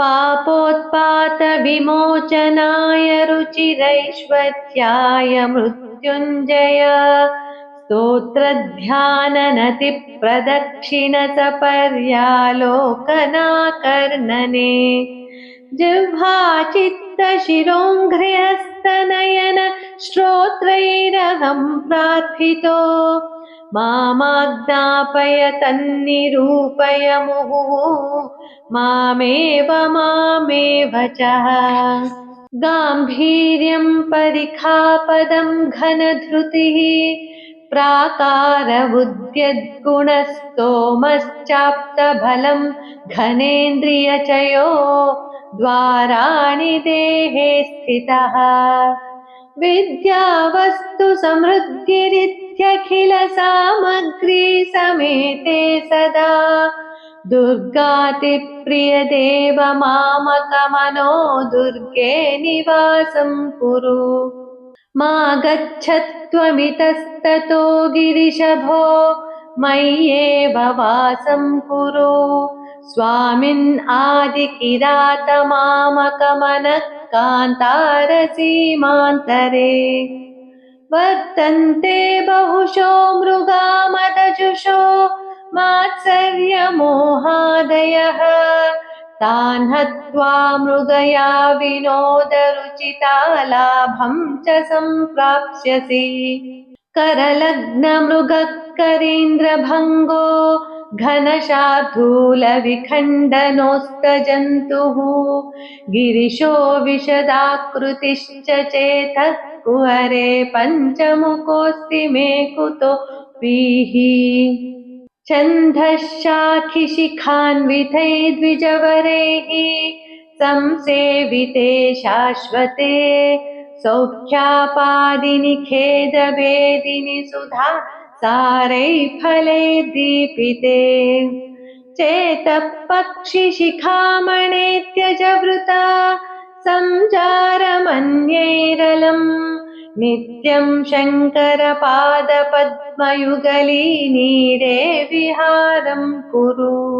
दुःखविमोचनाय रुचिरैश्वर्याय मृत्युञ्जय। स्तोत्रध्याननतिप्रदक्षिणसपर्यालोकनाकर्णने। जिह्वाचित्तशिरोङ्घ्र्यस्तनयन श्रोत्रैरहं प्रार्थितो। मामाज्ञापय तन्निरूपय मुहुः। मामेव मामेव च। गाम्भीर्यं परिखापदं घनधृतिः। प्राकारबुद्ध्यद्गुणस्तोमश्चाप्तफलं घनेन्द्रियचयो द्वाराणि देहे स्थितः। विद्यावस्तु समृद्धिरित्यखिलसामग्री समेते सदा। दुर्गातिप्रियदेव मामकमनो दुर्गे निवासं कुरु। मा गच्छत्वमितस्ततो गिरिशभो, मय्येव वासं कुरु। स्वामिन् आदिकिरातमामकमनः कान्तारसीमान्तरे। वर्तन्ते बहुशो मृगा मदजुषो मात्सर्यमोहादयः। तान् हत्वा मृगया विनोदरुचितालाभं च सम्प्राप्स्यसि करलग्नमृगः करीन्द्रभङ्गो घनशार्दूलविखण्डनोस्तजन्तुः गिरिशो विशदाकृतिश्च चेतः कुहरे पञ्चमुखोऽस्ति मे कुतो वीः छन्दःशाखिशिखान्वितै द्विजवरैः संसेविते शाश्वते सौख्यापादिनि खेदभेदिनि सुधा सारैः फलैः दीपिते। चेतपक्षिशिखामणे त्यजवृता सञ्चारमन्यैरलम् नित्यं शङ्करपादपद्मयुगली नीडे विहारं कुरु।